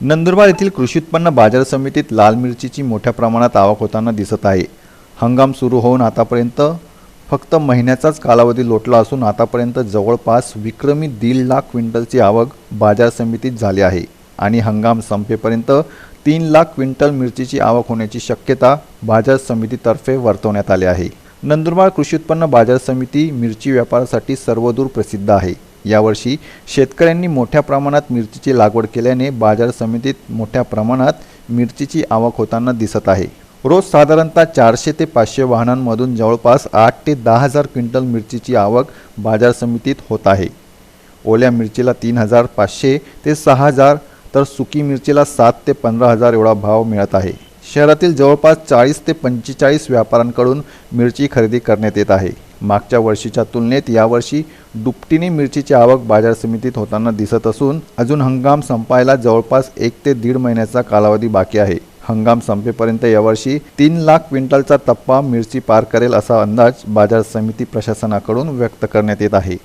नंदुरबार येथील कृषी उत्पन्न बाजार समितीत लाल मिरचीची मोठ्या प्रमाणात आवक होताना दिसत आहे. हंगाम सुरू होऊन आतापर्यंत फक्त महिन्याचाच कालावधी लोटला असून आतापर्यंत जवळपास विक्रमी दीड लाख क्विंटलची आवक बाजार समितीत झाली आहे आणि हंगाम संपेपर्यंत तीन लाख क्विंटल मिरचीची आवक होण्याची शक्यता बाजार समितीतर्फे वर्तवण्यात आली आहे. नंदुरबार कृषी उत्पन्न बाजार समिती मिरची व्यापारासाठी सर्वदूर प्रसिद्ध आहे. यावर्षी शेतकऱ्यांनी मोठ्या प्रमाणात मिरचीची लागवड केल्याने बाजार समितीत मोठ्या प्रमाणात मिरचीची आवक होताना दिसत आहे. रोज साधारणतः चारशे ते पाचशे वाहनांमधून जवळपास आठ ते दहा हजार क्विंटल मिरचीची आवक बाजार समितीत होत आहे. ओल्या मिरचीला तीन हजार पाचशे ते सहा हजार तर सुकी मिरचीला सात ते पंधरा हजार एवढा भाव मिळत आहे. शहरातील जवळपास चाळीस ते पंचेचाळीस व्यापाऱ्यांकडून मिरची खरेदी करण्यात येत आहे. मागच्या वर्षीच्या तुलनेत यावर्षी दुपटीने मिरचीची आवक बाजार समितीत होताना दिसत असून अजून हंगाम संपायला जवळपास एक ते दीड महिन्याचा कालावधी बाकी आहे. हंगाम संपेपर्यंत यावर्षी तीन लाख क्विंटलचा टप्पा मिरची पार करेल असा अंदाज बाजार समिती प्रशासनाकडून व्यक्त करण्यात येत आहे.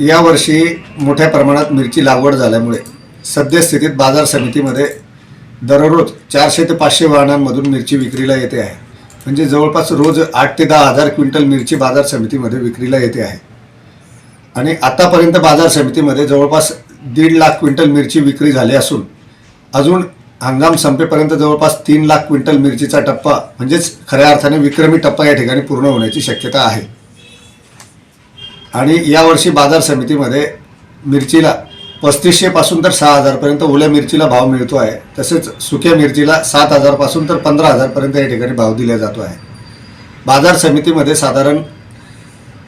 यावर्षी मोठ्या प्रमाणात मिरची लागवड झाल्यामुळे सद्यस्थितीत बाजार समितीमध्ये दररोज चारशे ते पाचशे वाहनांमधून मिरची विक्रीला येते आहे. म्हणजे जवळपास रोज आठ ते दहा हजार क्विंटल मिरची बाजार समितीमध्ये विक्रीला येते आहे. आणि आतापर्यंत बाजार समितीमध्ये जवळपास दीड लाख क्विंटल मिरची विक्री झाली असून अजून हंगाम संपेपर्यंत जवळपास तीन लाख क्विंटल मिरचीचा टप्पा म्हणजेच खऱ्या अर्थाने विक्रमी टप्पा या ठिकाणी पूर्ण होण्याची शक्यता आहे. आणि यावर्षी बाजार समितीमध्ये मिरचीला पस्तीसशेपासून तर सहा हजारपर्यंत ओल्या मिरचीला भाव मिळतो आहे. तसेच सुक्या मिरचीला सात हजारपासून तर पंधरा हजारपर्यंत या ठिकाणी भाव दिला जातो आहे. बाजार समितीमध्ये साधारण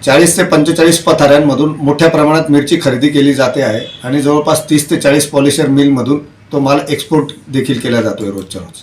चाळीस ते पंचेचाळीस पथाऱ्यांमधून मोठ्या प्रमाणात मिरची खरेदी केली जाते आहे आणि जवळपास तीस ते चाळीस पॉलिशर मिलमधून तो माल एक्सपोर्ट देखील केला जातो आहे रोजच्या रोज.